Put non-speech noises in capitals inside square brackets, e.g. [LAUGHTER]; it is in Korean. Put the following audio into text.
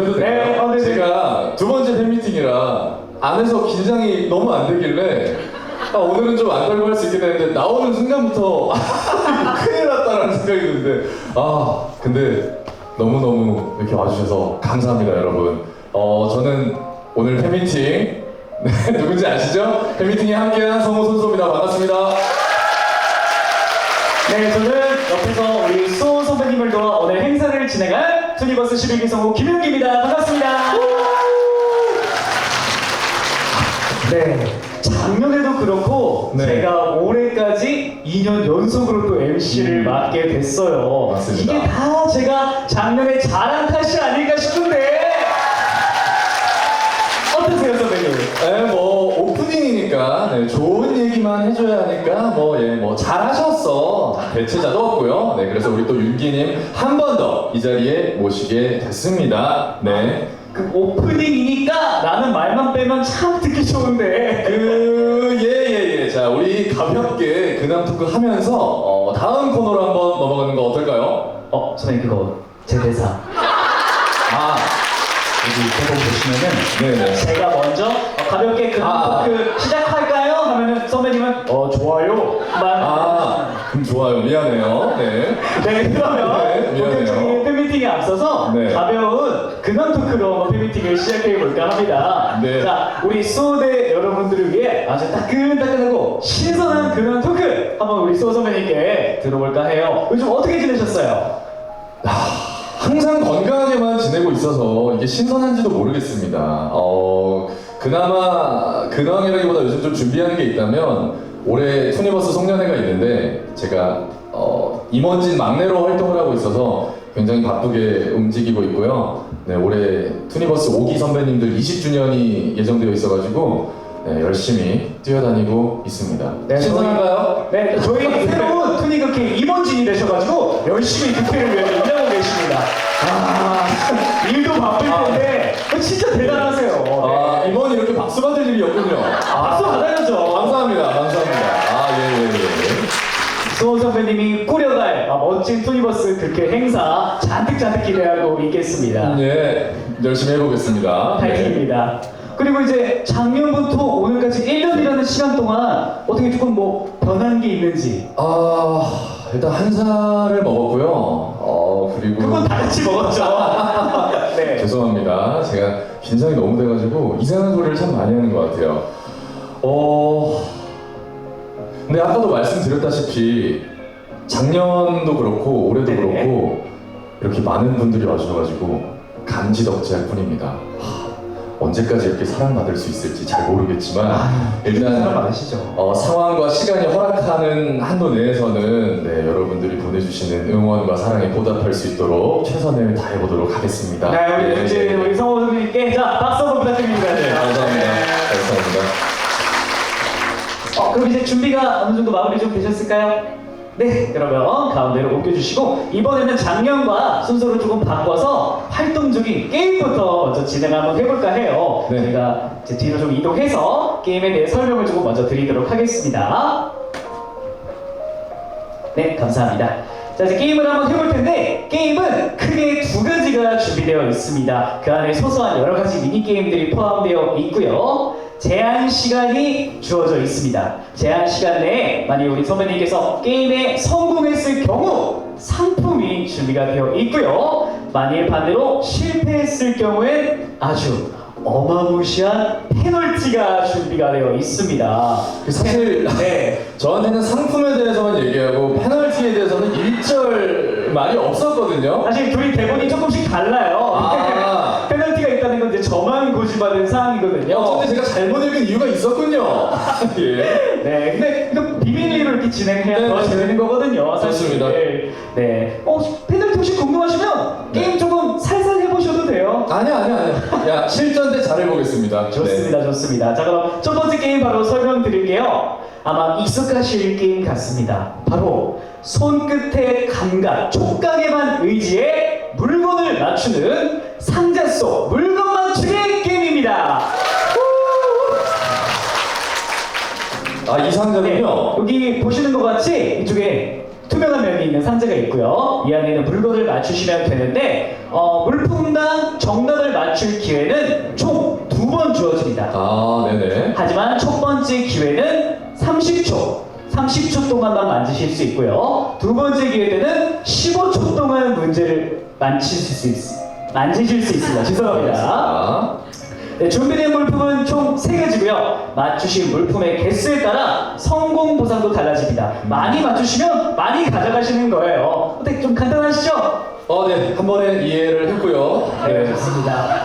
저도 네, 될까요? 어, 네, 네, 제가 두 번째 팬미팅이라 안에서 긴장이 너무 안 되길래 아, 오늘은 좀 안 떨고 할 수 있겠는데 나오는 순간부터 [LAUGHS] 큰일 났다라는 생각이 드는데 아 근데 너무너무 이렇게 와주셔서 감사합니다 여러분 어 저는 오늘 팬미팅 [LAUGHS] 네, 누군지 아시죠? 팬미팅에 함께한 성우 손소입니다 반갑습니다 네, 저는 투니버스 11기 성우 김용기입니다. 반갑습니다. 네, 작년에도 그렇고 네. 제가 올해까지 2년 연속으로 또 MC를 맡게 됐어요. 음. 맞습니다. 이게 다 제가 작년에 잘한 탓이 아닐까 싶은데 어떠세요, 선배님? 네, 뭐 오프닝이니까 네, 좋은 얘기만 해줘야 하니까 뭐 예, 뭐 잘하셨어 대체자도 없고요. 네, 그래서 우리 또 윤기님 한 번 더 이 자리에 모시게 됐습니다. 네, 그 오프닝이니까 라는 말만 빼면 참 듣기 좋은데 그 예 예 예. 자, 우리 가볍게 근황 토크 하면서 어, 다음 코너로 한번 넘어가는 거 어떨까요? 어, 선생님 그거 제 대사 아, 여기 대본 보시면은 네네. 제가 먼저 어, 가볍게 그 아, 아. 토크 시작할까요? 하면은 선배님은 어 좋아요. 만 아, 그럼 [LAUGHS] 좋아요. 미안해요. 네. 네 그러면 네, 미안해요. 본격적인 팬미팅에 앞서서 네. 가벼운 근황 토크로 팬미팅을 시작해 볼까 합니다. 네. 자 우리 수호대 여러분들을 위해 아주 따끈따끈하고 신선한 근황 토크 한번 우리 수호 선배님께 들어볼까 해요. 요즘 어떻게 지내셨어요? 항상 건강하게만 지내고 있어서 이게 신선한지도 모르겠습니다. 어, 그나마 근황이라기보다 요즘 좀 준비하는 게 있다면 올해 투니버스 송년회가 있는데 제가 어, 임원진 막내로 활동을 하고 있어서 굉장히 바쁘게 움직이고 있고요. 네, 올해 투니버스 5기 선배님들 20주년이 예정되어 있어가지고 네, 열심히 뛰어다니고 있습니다. 네, 신선한가요? 네, 저희 [LAUGHS] 새로운 투니그케 임원진이 되셔가지고 열심히 득회를 위해 일하고 계십니다. 아, [LAUGHS] 일도 바쁠 텐데 진짜 대단하세요. 네. 아, 이번 이렇게 박수 받을 일이 없군요. 박수 받아야죠. 감사합니다. 감사합니다. 아, 예, 예, 예. 수호 선배님이 꾸려갈 아, 멋진 투니버스 득회 행사 잔뜩 잔뜩 기대하고 있겠습니다. 예, 열심히 해보겠습니다. 네. 파이팅입니다. 그리고 이제 작년부터 오늘까지 1년이라는 시간 동안 어떻게 조금 뭐 변한 게 있는지 아, 일단 한 살을 먹었고요. 어, 그리고. 그건 다 같이 먹었죠. [LAUGHS] 네. 죄송합니다. 제가 긴장이 너무 돼가지고 이상한 소리를 참 많이 하는 것 같아요. 어, 근데 아까도 말씀드렸다시피 작년도 그렇고 올해도 네네. 그렇고 이렇게 많은 분들이 와주셔가지고 감지덕지할 뿐입니다. 하, 언제까지 이렇게 사랑받을 수 있을지 잘 모르겠지만 사람 일단 많으시죠. 어, 상황과 시간이 허락하는 한도 내에서는 네, 여러분들이 보내주시는 응원과 사랑에 보답할 수 있도록 최선을 다해보도록 하겠습니다. 네, 우리 네, 이제 네. 우리 성호 선생님께 자 박수 한번 부탁드립니다. 네. 감사합니다. 감사합니다. 어, 그럼 이제 준비가 어느 정도 마무리 좀 되셨을까요? 네, 그러면 가운데로 옮겨주시고 이번에는 작년과 순서를 조금 바꿔서 활동적인 게임부터 먼저 진행 한번 해볼까 해요. 네. 제가 이제 뒤로 좀 이동해서 게임에 대해 설명을 조금 먼저 드리도록 하겠습니다. 네, 감사합니다. 자, 이제 게임을 한번 해볼 텐데 게임은 크게 두 가지가 준비되어 있습니다. 그 안에 소소한 여러 가지 미니 게임들이 포함되어 있고요. 제한 시간이 주어져 있습니다. 제한 시간 내에 만약 우리 선배님께서 게임에 성공했을 경우 상품이 준비가 되어 있고요. 만일 반대로 실패했을 경우엔 아주 어마무시한 페널티가 준비가 되어 있습니다. 그 사실 네. 저한테는 상품에 대해서만 얘기하고 페널티에 대해서는 일절 말이 없었거든요. 사실 둘이 대본이 조금씩 달라요. 아. 페널티가 있다는 건 이제 저만 고집받은 사항이거든요. 어쩐지 제가 잘못 읽은 이유가 있었군요. [LAUGHS] 예. 네, 근데 이거 비밀리로 이렇게 진행해야 네, 더 네. 재밌는 거거든요. 사실. 좋습니다. 네. 어, 페널티 혹시 궁금하시면 네. 게임 조금 살살 해보셔도 돼요. 아니야, 아니야, 아니야. 야, [LAUGHS] 실전 때 잘해보겠습니다. 좋습니다, 좋습니다. 자, 그럼 첫 번째 게임 바로 설명드릴게요. 아마 익숙하실 게임 같습니다. 바로 손끝의 감각, 촉각에만 의지해 물건을 맞추는 상 자속 물건 맞추기 게임입니다. 아, 이 상자는요? 네, 여기 보시는 것 같이 이쪽에 투명한 면이 있는 상자가 있고요. 이 안에는 물건을 맞추시면 되는데 어, 물품당 정답을 맞출 기회는 총두두번 주어집니다. 아, 네네. 하지만 첫 번째 기회는 30초. 30초 동안만 만지실 수 있고요. 두 번째 기회 때는 15초 동안 문제를 만지실 수 있, 만지실 수 있습니다. 죄송합니다. 자, 네, 준비된 물품은 총 세가지고요 맞추신 물품의 개수에 따라 성공 보상도 달라집니다. 많이 맞추시면 많이 가져가시는 거예요. 어때 좀 간단하시죠? 어, 네. 한 번에 이해를 했고요. 네, 좋습니다.